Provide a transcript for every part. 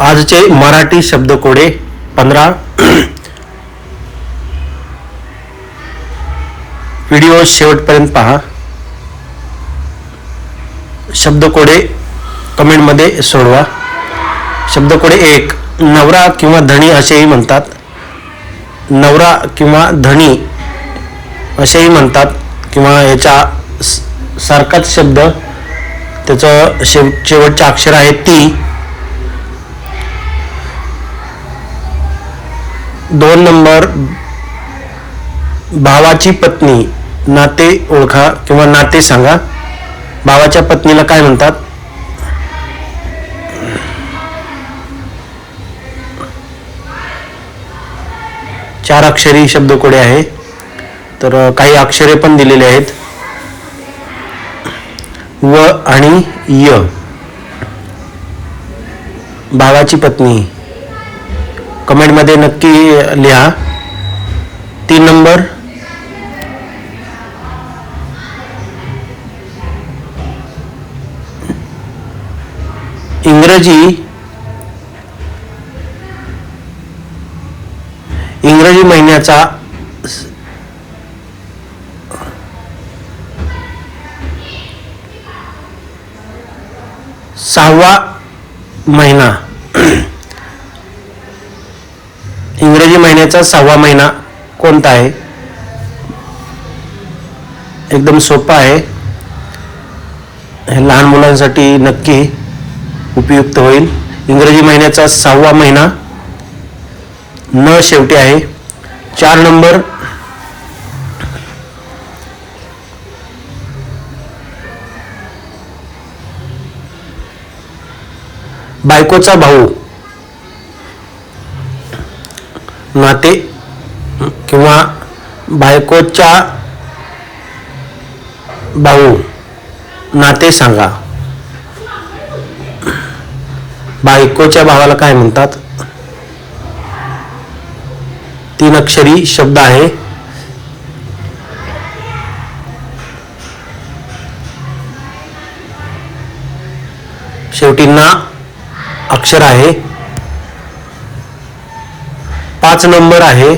आजचे मराठी शब्दकोडे पंधरा. व्हिडिओ शेवटपर्यंत पहा. शब्दकोडे कमेंटमध्ये सोडवा. शब्दकोडे एक नवरा किंवा धणी असेही म्हणतात. नवरा किंवा धणी असेही म्हणतात किंवा याच्या स- सारखाच शब्द. त्याचं शेव शेवटचे अक्षर आहे ती. दोन नंबर भावाची पत्नी नाते ओळखा किंवा नाते सांगा. भावाच्या पत्नीला काय म्हणतात? चार अक्षरी शब्दकोडे आहे. तर काही अक्षरे पण दिलेली आहेत. व आणि य. भावाची पत्नी कमेंटमध्ये नक्की लिहा. तीन नंबर. इंग्रजी. इंग्रजी महिन्याचा सहावा महिना. इंग्रजी महिन्याचा सहावा महिना कोणता आहे? एकदम सोपा आहे. हे लहान मुलांसाठी नक्की उपयुक्त होईल. इंग्रजी महिन्याचा सहावा महिना न शेवटी आहे. चार नंबर. बायकोचा भाऊ. नाते किंवा बायकोच्या भाऊ नाते सांगा. बायकोच्या भावाला काय म्हणतात? तीन अक्षरी शब्द आहे. शेवटी ना अक्षर आहे. पाच नंबर आहे.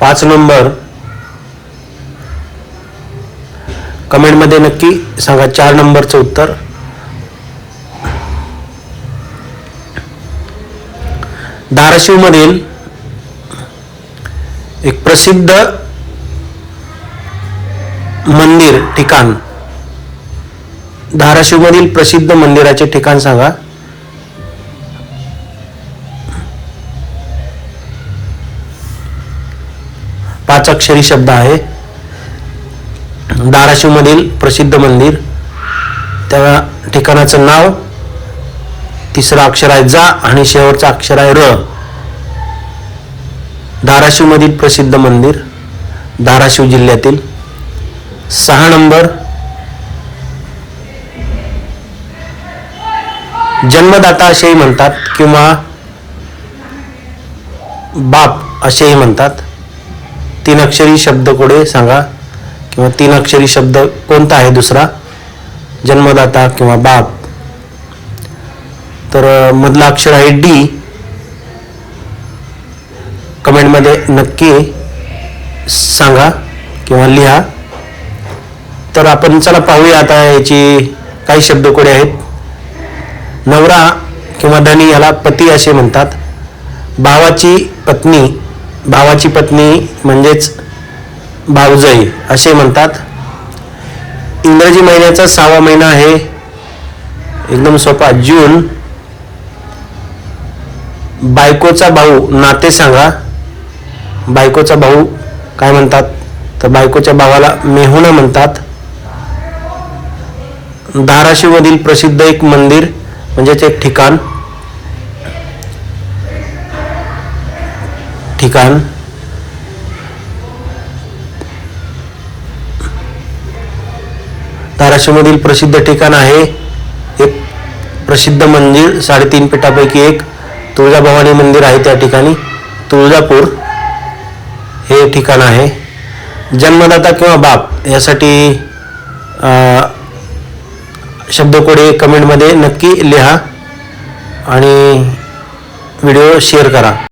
पाच नंबर. कमेंटमध्ये नक्की सांगा चार नंबरचं उत्तर. धाराशिवमधील एक प्रसिद्ध मंदिर ठिकाण. धाराशिवमधील प्रसिद्ध मंदिराचे ठिकाण सांगा. पाच अक्षरी शब्द आहे. धाराशिवमधील प्रसिद्ध मंदिर. त्या ठिकाणाचं नाव तिसरं अक्षर आहे जा आणि शेवटचा अक्षर आहे र. धाराशिवमधील प्रसिद्ध मंदिर धाराशिव जिल्ह्यातील सहा नंबर. जन्मदाता असेही म्हणतात किंवा बाप असेही म्हणतात. तीन अक्षरी शब्द कोडे सांगा किंवा तीन अक्षरी शब्द कोणता आहे दुसरा? जन्मदाता किंवा बाप. तर मधला अक्षर आहे डी. कमेंटमध्ये नक्की सांगा किंवा लिहा. तर आपण चला पाहूया आता याची काही शब्दकोडे आहेत. नवरा किंवा धनी याला पती असे म्हणतात. भावाची पत्नी भावाची पत्नी म्हणजेच भाऊजई असे म्हणतात. इंग्रजी महिन्याचा सहावा महिना आहे. एकदम सोपा. जून. बायकोचा भाऊ नाते सांगा. बायकोचा भाऊ काय म्हणतात? तर बायकोच्या भावाला मेहुणा म्हणतात. धाराशिवमधील प्रसिद्ध एक मंदिर म्हणजेच एक ठिकाण ठिकाण धाराशिवमधील प्रसिद्ध ठिकाण आहे. एक प्रसिद्ध मंदिर साडेतीन पीठापैकी एक. तुळजाभवानी मंदिर आहे त्या ठिकाणी. तुळजापूर हे ठिकाण आहे. जन्मदाता किंवा बाप यासाठी अ, शब्दकोडे कमेंटमध्ये नक्की लिहा आणि व्हिडिओ शेअर करा.